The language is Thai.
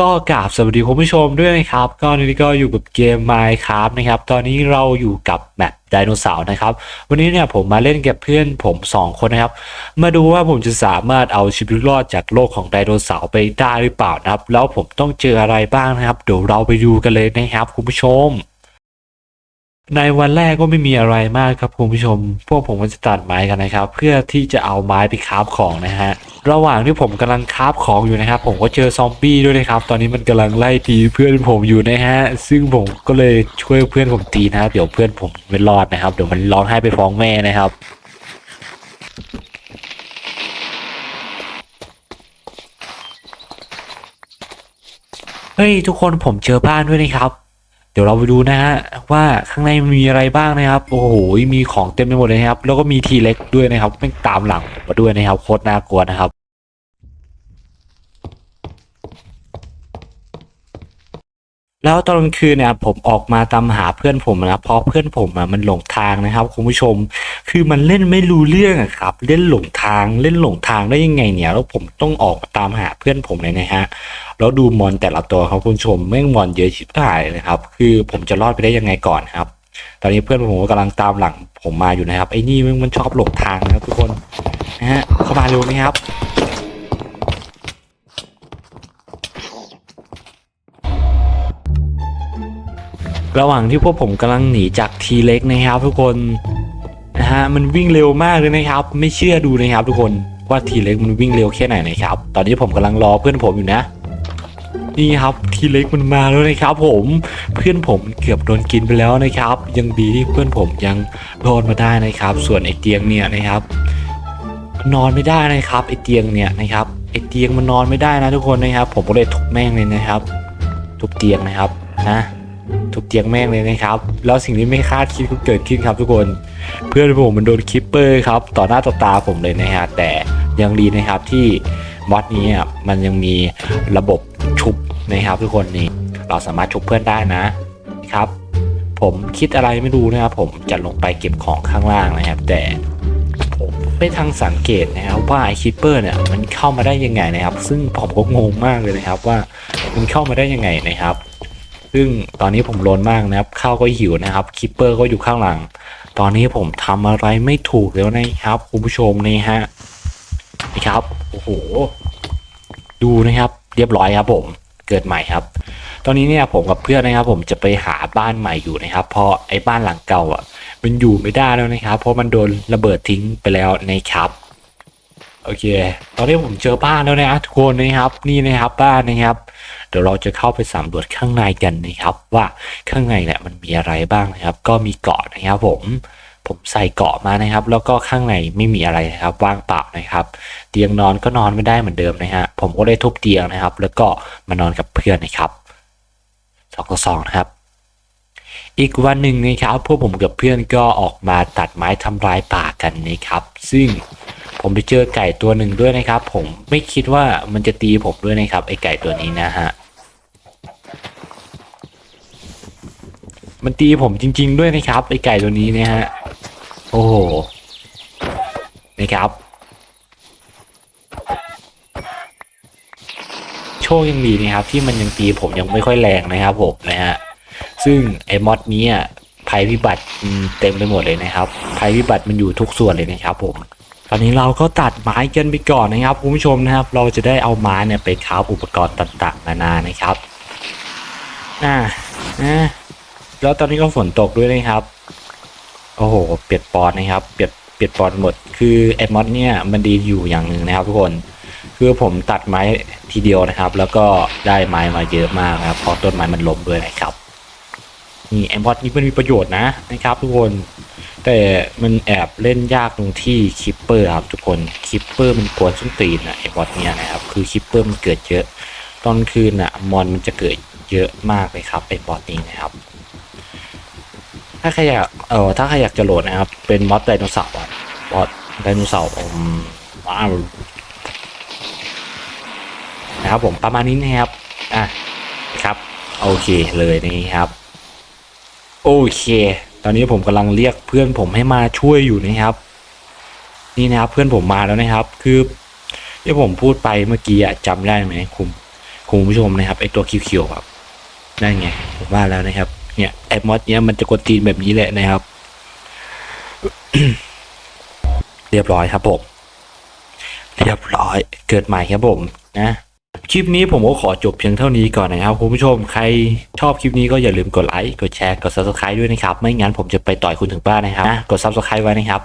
ก็กราบสวัสดีคุณผู้ชมด้วยนะครับ ก็นนี้ก็อยู่กับเกม Minecraft นะครับ ตอนนี้เราอยู่กับแมปไดโนเสาร์นะครับ วันนี้เนี่ยผมมาเล่นกับเพื่อนผม 2 คนนะครับ มาดูว่าผมจะสามารถเอาชีวิตรอดจากโลกของไดโนเสาร์ไปได้หรือเปล่านะครับ แล้วผมต้องเจออะไรบ้างนะครับ เดี๋ยวเราไปดูกันเลยนะครับคุณผู้ชม ในวันแรกก็ไม่มีอะไรมากครับคุณผู้ชม พวกผมก็จะตัดไม้กันนะครับ เพื่อที่จะเอาไม้ไปคราฟของนะฮะ ระหว่างที่ผมกำลังคราฟของอยู่นะครับ ผมก็เจอซอมบี้ด้วยนะครับ ตอนนี้มันกำลังไล่ตีเพื่อนผมอยู่นะฮะ ซึ่งผมก็เลยช่วยเพื่อนผมตีนะครับ เดี๋ยวเพื่อนผมไม่รอดนะครับ เดี๋ยวมันร้องไห้ไปฟ้องแม่นะครับเฮ้ยทุกคนผมเจอบ้านด้วยนะครับ เดี๋ยวเราไปดูนะฮะว่าข้างในมีอะไรบ้างนะครับ โอ้โหมีของเต็มไปหมดเลยครับ แล้วก็มีทีเล็กด้วยนะครับไม่ตามหลังมาด้วยนะครับโคตรน่ากลัวนะครับ แล้วตอนกลางคืนเนี่ยผมออกมาตามหาเพื่อนผมนะเพราะเพื่อนผมอะมันหลงทางนะครับคุณผู้ชม คือมันเล่นไม่รู้เรื่องอะครับ เล่นหลงทางเล่นหลงทางได้ยังไงเนี่ย แล้วผมต้องออกมาตามหาเพื่อนผมเลยนะฮะแล้วดูมอนแต่ละตัวครับคุณผู้ชมแม่งมอนเยอะชิบหายเลยครับ คือผมจะรอดไปได้ยังไงก่อนครับ ตอนนี้เพื่อนผมก็กำลังตามหลังผมมาอยู่นะครับไอ้นี่มันชอบหลงทางนะครับทุกคนนะฮะเข้ามาเร็วนะครับ ระหว่างที่พวกผมกำลังหนีจากทีเล็กนะครับ ทุกคนนะฮะมันวิ่งเร็วมากเลยนะครับ ไม่เชื่อดูนะครับ ทุกคนว่าทีเล็กมันวิ่งเร็วแค่ไหนนะครับ ตอนนี้ผมกำลังรอเพื่อนผมอยู่นะนี่ครับทีเล็กมันมาแล้วนะครับผมเพื่อนผมเกือบโดนกินไปแล้วนะครับ ยังดีที่เพื่อนผมยังรอดมาได้นะครับ ส่วนไอ้เตียงเนี่ยนะครับ นอนไม่ได้นะครับไอ้เตียงเนี่ยนะครับไอ้เตียงมันนอนไม่ได้นะทุกคนนะครับ ผมก็เลยทุบแม่งเลยนะครับ ทุบเตียงนะครับนะ ทุบเตียงแม่งเลยนะครับ แล้วสิ่งที่ไม่คาดคิดก็เกิดขึ้นครับทุกคน เพื่อนผมมันโดนคิปเปอร์ครับต่อหน้าต่อตาผมเลยนะฮะแต่ยังดีนะครับที่มอดนี้อะมันยังมีระบบชุบนะครับ ทุกคนนี่เราสามารถชุบเพื่อนได้นะครับ ผมคิดอะไรไม่รู้นะครับผมจะลงไปเก็บของข้างล่างนะครับ แต่ผมไม่ทันสังเกตนะครับว่าไอคิปเปอร์เนี่ยมันเข้ามาได้ยังไงนะครับ ซึ่งผมก็งงมากเลยนะครับว่ามันเข้ามาได้ยังไงนะครับ ซึ่งตอนนี้ผมร้อนมากนะครับ ข้าวก็หิวนะครับ คิปเปอร์ก็อยู่ข้างหลัง ตอนนี้ผมทำอะไรไม่ถูกแล้วนะครับ คุณผู้ชมนี่ฮะนี่ครับ โอ้โห ดูนะครับ เรียบร้อยครับ ผม เกิดใหม่ครับ ตอนนี้เนี่ยผมกับเพื่อนนะครับ ผมจะไปหาบ้านใหม่อยู่นะครับ เพราะไอ้บ้านหลังเก่าอะ มันอยู่ไม่ได้แล้วนะครับ เพราะมันโดนระเบิดทิ้งไปแล้วนะครับโอเค ตอนนี้ผมเจอบ้านแล้วนะทุกคนนะครับ นี่นะครับบ้านนะครับ เดี๋ยวเราจะเข้าไปสำรวจข้างในกันนะครับ ว่าข้างในเนี่ยมันมีอะไรบ้างนะครับ ก็มีเกาะนะครับผมผมใส่เกาะมานะครับ แล้วก็ข้างในไม่มีอะไรนะครับว่างเปล่านะครับ เตียงนอนก็นอนไม่ได้เหมือนเดิมนะฮะผมก็เลยทุบเตียงนะครับ แล้วก็มานอนกับเพื่อนนะครับสองต่อสองนะครับ อีกวันหนึ่งนะครับพวกผมกับเพื่อนก็ออกมาตัดไม้ทำลายป่ากันนะครับ ซึ่งผมไปเจอไก่ตัวหนึ่งด้วยนะครับ ผมไม่คิดว่ามันจะตีผมด้วยนะครับไอไก่ตัวนี้นะฮะ มันตีผมจริง ๆ ด้วยนะครับไอไก่ตัวนี้เนะฮะ โอ้โหนะครับ โชคยังดีนะครับ ที่มันยังตีผมยังไม่ค่อยแรงนะครับผมนะฮะซึ่งไอ้มอดนี้อะภัยพิบัติเต็มไปหมดเลยนะครับภัยพิบัติมันอยู่ทุกส่วนเลยนะครับผมตอนนี้เราก็ตัดไม้กันไปก่อนนะครับคุณผู้ชมนะครับ เราจะได้เอาไม้เนี่ยไปคราอุปกรณ์ต่างๆนานานะครับอ่าอ่า แล้วตอนนี้ก็ฝนตกด้วยนะครับ โอ้โห เปียกปอนนะครับ เปียกเปียกปอนหมด คือไอ้มอดเนี่ยมันดีอยู่อย่างหนึ่งนะครับ ทุกคน คือผมตัดไม้ทีเดียวนะครับ แล้วก็ได้ไม้มาเยอะมากนะครับเพราะต้นไม้มันล้มด้วยนะครับนี่ไอ้มอดนี้มันมีประโยชน์นะนะครับ ทุกคนแต่มันแอบเล่นยากตรงที่คิปเปอร์ครับทุกคนคิปเปอร์มันกวนส้นตีนอะไอ้บอทเนี่ยนะครับคือคิปเปอร์มันเกิดเยอะ ตอนคืนอะมอนมันจะเกิดเยอะมากเลยครับไอ้บอทนี้นะครับ ถ้าใครอยากเออถ้าใครอยากจะโหลดนะครับ เป็นมอสไดโนเสาร์อะบอทไดโนเสาร์อมว้าวนะครับผมประมาณนี้นะครับอะครับโอเคเลยนะครับ โอเค ตอนนี้ผมกำลังเรียกเพื่อนผมให้มาช่วยอยู่นะครับ นี่นะครับเพื่อนผมมาแล้วนะครับ คือที่ผมพูดไปเมื่อกี้อะจำได้ไหมคุณคุณผู้ชมนะครับไอตัวเขียวๆครับนั่นไงผมว่าแล้วนะครับ เนี่ยไอมอสเนี้ยมันจะกดตีนแบบนี้แหละนะครับ เรียบร้อยครับผม เรียบร้อยเกิดใหม่ครับผมนะคลิปนี้ผมก็ขอจบเพียงเท่านี้ก่อนนะครับคุณผู้ชมใครชอบคลิปนี้ก็อย่าลืมกดไลค์กดแชร์กด subscribe ด้วยนะครับ ไม่งั้นผมจะไปต่อยคุณถึงบ้านนะครับนะกด subscribe ไว้นะครับ